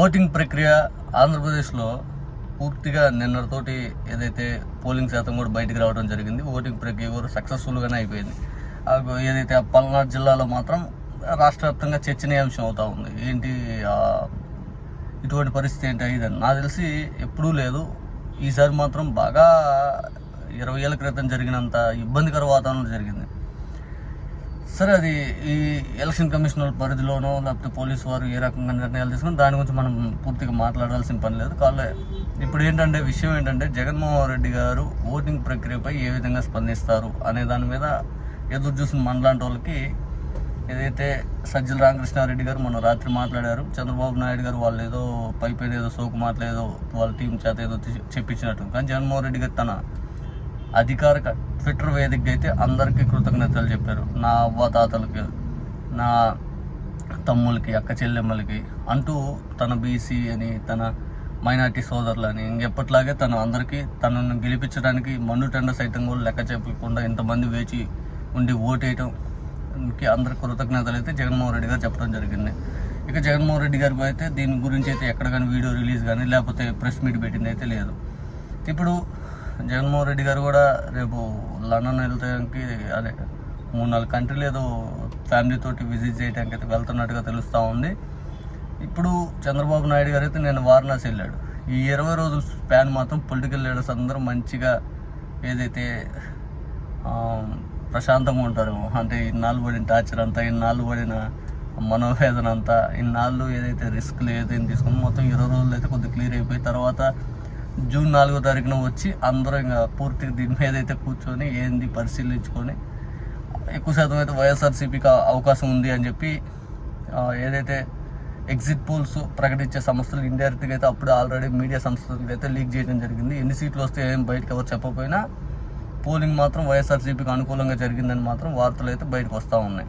Voting ప్రక్రియ ఆంధ్రప్రదేశ్లో పూర్తిగా నిన్నటితోటి ఏదైతే పోలింగ్ శాతం కూడా బయటికి రావడం జరిగింది ఓటింగ్ ప్రక్రియ కూడా సక్సెస్ఫుల్గానే అయిపోయింది. ఏదైతే ఆ పల్నాడు జిల్లాలో మాత్రం రాష్ట్ర వ్యాప్తంగా చర్చనీయాంశం అవుతూ ఉంది. ఏంటి ఇటువంటి పరిస్థితి ఏంటి ఇదని నాకు తెలిసి ఎప్పుడూ లేదు. ఈసారి మాత్రం బాగా ఇరవై ఏళ్ళ క్రితం జరిగినంత ఇబ్బందికర వాతావరణం జరిగింది. సరే అది ఈ ఎలక్షన్ కమిషనర్ పరిధిలోనో లేకపోతే పోలీసు వారు ఏ రకంగా నిర్ణయాలు తీసుకుని దాని గురించి మనం పూర్తిగా మాట్లాడాల్సిన పని లేదు. కాలే ఇప్పుడు ఏంటంటే విషయం ఏంటంటే జగన్మోహన్ రెడ్డి గారు ఓటింగ్ ప్రక్రియపై ఏ విధంగా స్పందిస్తారు అనే దాని మీద ఎదురు చూసిన మనలాంటి వాళ్ళకి ఏదైతే సజ్జల రామకృష్ణారెడ్డి గారు మొన్న రాత్రి మాట్లాడారు చంద్రబాబు నాయుడు గారు వాళ్ళు ఏదో పైపైన ఏదో సోకు మాటలేదో వాళ్ళ టీం చేత ఏదో చెప్పించినట్టు. కానీ జగన్మోహన్ రెడ్డి గారు తన అధికారిక ట్విట్టర్ వేదికగా అయితే అందరికీ కృతజ్ఞతలు చెప్పారు. నా అవ్వతాతలకి నా తమ్ములకి అక్క చెల్లెమ్మలకి అంటూ తన బీసీ అని తన మైనార్టీ సోదరులని ఇంకెప్పట్లాగే తను అందరికీ తనను గెలిపించడానికి మండు టెండ సైతం కూడా లెక్క చెప్పకుండా ఇంతమంది వేచి ఉండి ఓటేయటంకి అందరి కృతజ్ఞతలు అయితే జగన్మోహన్ రెడ్డి గారు చెప్పడం జరిగింది. ఇక జగన్మోహన్ రెడ్డి గారికి అయితే దీని గురించి అయితే ఎక్కడ కానీ వీడియో రిలీజ్ కానీ లేకపోతే ప్రెస్ మీట్ పెట్టింది అయితే లేదు. ఇప్పుడు జగన్మోహన్ రెడ్డి గారు కూడా రేపు లండన్ వెళ్తానికి అదే మూడు నాలుగు కంట్రీలు ఏదో ఫ్యామిలీతోటి విజిట్ చేయడానికి అయితే వెళ్తున్నట్టుగా తెలుస్తూ ఉంది. ఇప్పుడు చంద్రబాబు నాయుడు గారు అయితే నేను వారణాసి వెళ్ళాడు. ఈ ఇరవై రోజుల స్పాన్ మాత్రం పొలిటికల్ లీడర్స్ అందరూ మంచిగా ఏదైతే ప్రశాంతంగా ఉంటారు అంటే ఇన్నాళ్ళు పడిన టార్చర్ అంతా ఇన్నాళ్ళు పడిన మనోవేదన అంతా ఇన్నాళ్ళు ఏదైతే రిస్క్లు ఏదైతే తీసుకుని మొత్తం ఇరవై రోజులు అయితే కొద్దిగా క్లియర్ అయిపోయి తర్వాత జూన్ నాలుగో తారీఖున వచ్చి అందరూ ఇంకా పూర్తిగా దీని మీద అయితే కూర్చొని ఏంది పరిశీలించుకొని ఎక్కువ శాతం అయితే వైఎస్ఆర్సీపీకి అవకాశం ఉంది అని చెప్పి ఏదైతే ఎగ్జిట్ పోల్స్ ప్రకటించే సంస్థలు ఇండైరెక్ట్గా అయితే అప్పుడు ఆల్రెడీ మీడియా సంస్థలకు అయితే లీక్ చేయడం జరిగింది. ఎన్ని సీట్లు వస్తే ఏం బయటకు ఎవరు చెప్పకపోయినా పోలింగ్ మాత్రం వైఎస్ఆర్సీపీకి అనుకూలంగా జరిగిందని మాత్రం వార్తలు అయితే బయటకు వస్తూ ఉన్నాయి.